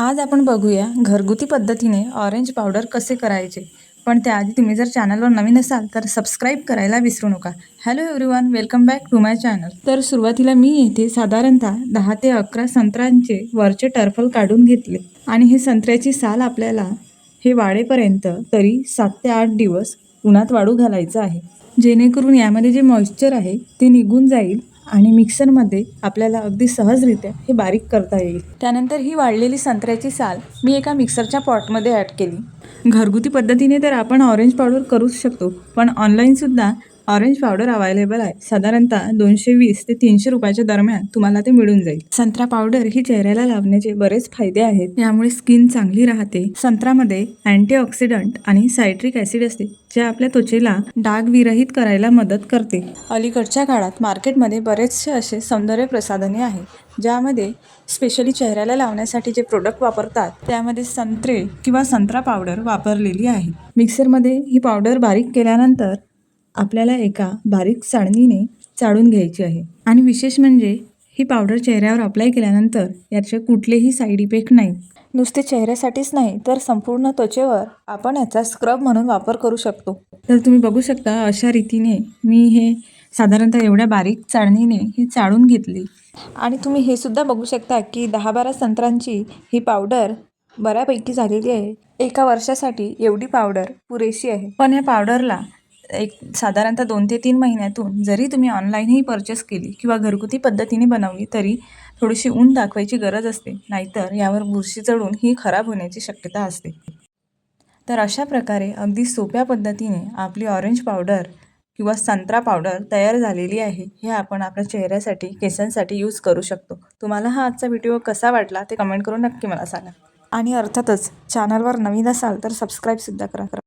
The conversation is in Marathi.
आज आपण बघूया घरगुती पद्धतीने ऑरेंज पावडर कसे करायचे. पण त्याआधी तुम्ही जर चॅनलवर नवीन असाल तर सबस्क्राईब करायला विसरू नका. Hello everyone welcome back to my channel तर सुरुवातीला मी येथे साधारणतः दहा ते अकरा संत्र्यांचे वरचे टर्फल काढून घेतले. आणि हे संत्र्याची साल आपल्याला हे वाळेपर्यंत तरी सात ते आठ दिवस उन्हात वाळू घालायचं आहे. जेणेकरून यामध्ये जे मॉइश्चर आहे ते निघून जाईल. आणि मिक्सरमध्ये आपल्याला अगदी सहजरित्या हे बारीक करता येईल. त्यानंतर ही वाळलेली संत्र्याची साल मी एका मिक्सरच्या पॉटमध्ये ॲड केली. घरगुती पद्धतीने तर आपण ऑरेंज पावडर करूच शकतो पण ऑनलाईनसुद्धा ऑरेंज पावडर अवेलेबल आहे. साधारणतः दोनशे वीस ते तीनशे रुपयाच्या दरम्यान तुम्हाला ते मिळून जाईल. संत्रा पावडर ही चेहऱ्याला लावण्याचे बरेच फायदे आहेत. यामुळे स्किन चांगली राहते. संत्र्यामध्ये अँटीऑक्सिडंट आणि सायट्रिक ॲसिड असते जे आपल्या त्वचेला डाग विरहित करायला मदत करते. अलीकडच्या काळात मार्केटमध्ये बरेचसे असे सौंदर्य प्रसाधने आहेत ज्यामध्ये स्पेशली चेहऱ्याला लावण्यासाठी जे प्रोडक्ट वापरतात त्यामध्ये संत्रे किंवा संत्रा पावडर वापरलेली आहे. मिक्सरमध्ये ही पावडर बारीक केल्यानंतर आपल्याला एका बारीक चाळणीने चाळून घ्यायची आहे. आणि विशेष म्हणजे ही पावडर चेहऱ्यावर अप्लाय केल्यानंतर याचे कुठलेही साईड इफेक्ट नाही. नुसते चेहऱ्यासाठीच नाही तर संपूर्ण त्वचेवर आपण याचा स्क्रब म्हणून वापर करू शकतो. तर तुम्ही बघू शकता अशा रीतीने मी हे साधारणतः एवढ्या बारीक चाळणीने ही चाळून घेतली. आणि तुम्ही हे सुद्धा बघू शकता की दहा बारा संत्रांची ही पावडर बऱ्यापैकी झालेली आहे. एका वर्षासाठी एवढी पावडर पुरेशी आहे. पण या पावडरला एक साधारणतः दोन ते तीन महिन्यातून जरी तुम्ही ऑनलाईनही परचेस केली किंवा घरगुती पद्धतीने बनवली तरी थोडीशी ऊन दाखवायची गरज असते. नाहीतर यावर बुरशी चढून ही खराब होण्याची शक्यता असते. तर अशा प्रकारे अगदी सोप्या पद्धतीने आपली ऑरेंज पावडर किंवा संत्रा पावडर तयार झालेली आहे हे आपण आपल्या चेहऱ्यासाठी केसांसाठी यूज करू शकतो. तुम्हाला हा आजचा व्हिडिओ कसा वाटला ते कमेंट करून नक्की मला सांगा. आणि अर्थातच चॅनलवर नवीन असाल तर सबस्क्राईबसुद्धा करा करा.